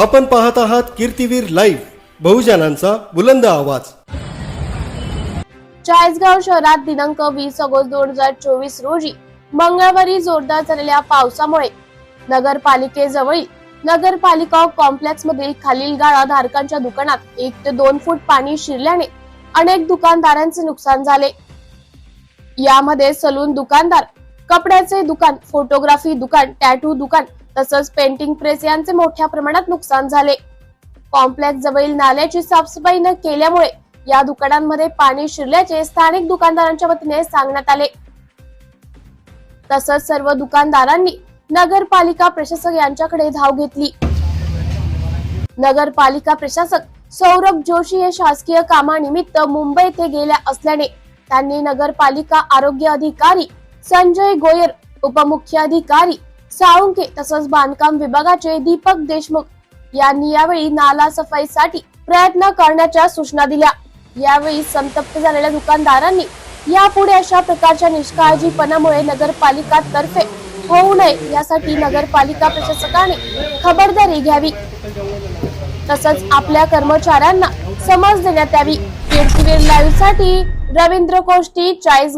आपण पाहत आहात कीर्तीवीर लाईव्ह बहुजनांचा बुलंद आवाज. चाळीसगाव शहरात दिनांक वीस ऑगस्ट दोन हजार चोवीस रोजी मंगळवारी जोरदार झालेल्या पावसामुळे नगरपालिकेजवळील नगरपालिका कॉम्प्लेक्स मधील खालील गाळा धारकांच्या दुकानात एक ते दोन फूट पाणी शिरल्याने अनेक दुकानदारांचे नुकसान झाले. यामध्ये सलून दुकानदार कपड्याचे दुकान फोटोग्राफी दुकान टॅटू दुकान तसंच पेंटिंग प्रेस यांचे मोठ्या प्रमाणात नुकसान झाले. कॉम्प्लेक्स जवळील नाल्याची साफसफाई न केल्यामुळे या दुकानांमध्ये पाणी शिरल्याचे स्थानिक दुकानदारांच्या वतीने सांगण्यात आले. तसंच सर्व दुकानदारांनी नगरपालिका प्रशासक यांच्याकडे धाव घेतली. नगरपालिका प्रशासक सौरभ जोशी हे शासकीय कामानिमित्त मुंबई येथे गेल्या असल्याने त्यांनी नगरपालिका आरोग्य अधिकारी संजय गोयर उपमुख्याधिकारी साळुंके तसंच बांधकाम विभागाचे दीपक देशमुख यांनी यावेळी नाला सफाईसाठी प्रयत्न करण्याच्या सूचना दिल्या. यावेळी संतप्त झालेल्या दुकानदारांनी यापुढे अशा प्रकारच्या निष्काळजीपणामुळे नगरपालिका तर्फे होऊ नये यासाठी नगरपालिका प्रशासकाने खबरदारी घ्यावी. तसंच आपल्या कर्मचाऱ्यांना समज देण्यात यावी. लाईव्हसाठी रवींद्र कोष्टी चाळीस